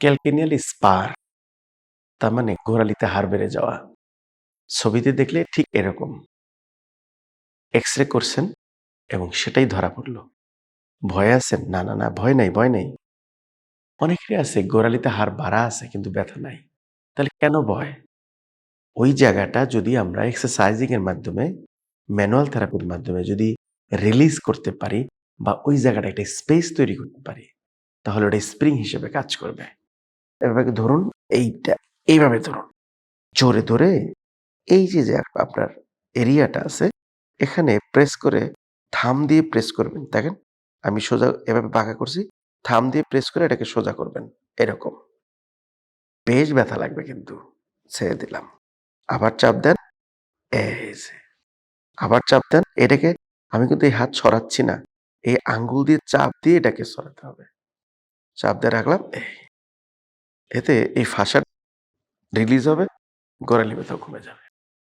Calcaneal spare. তার মানে গোড়ালিতে হাড় বেড়ে যাওয়া। ছবিতে দেখলে ঠিক এরকম। এক্স রে করছেন এবং সেটাই ধরা পড়ল। ভয় আছেন না না না, ভয় নাই ভয় নাই। অনেকেরই আছে গোড়ালিতে হাড় বাড়া আছে কিন্তু ব্যথা নাই। তাহলে কেন ভয়? ওই জায়গাটা যদি আমরা এক্সারসাইজিং এর মাধ্যমে ম্যানুয়াল থেরাপির মাধ্যমে যদি রিলিজ করতে পারি বা ওই জায়গাটা একটা স্পেস তৈরি করতে পারি, তাহলে ওটা স্প্রিং হিসেবে কাজ করবে। এভাবে ধরুন, এইটা, এইভাবে ধরুন। জোরে ধরে এই যে যে আপনার এরিয়াটা আছে, এখানে প্রেস করে থাম দিয়ে প্রেস করবেন। দেখেন, আমি সোজা এভাবে বাঁকা করছি থাম দিয়ে প্রেস করে এটাকে সোজা করবেন। এরকম। বেশ ব্যথা লাগবে কিন্তু, ছেড়ে দিলাম। আবার চাপ দেন, এই যে, আবার চাপ দেন, এটাকে আমি কিন্তু এই হাত ছড়াচ্ছি না, এই আঙ্গুল দিয়ে চাপ দিয়ে এটাকে সরাতে হবে। চাপ দিয়ে রাখলাম, এই। এতে এই ফাঁসা রিলিজ হবে গোড়ালি ব্যথাও কমে যাবে।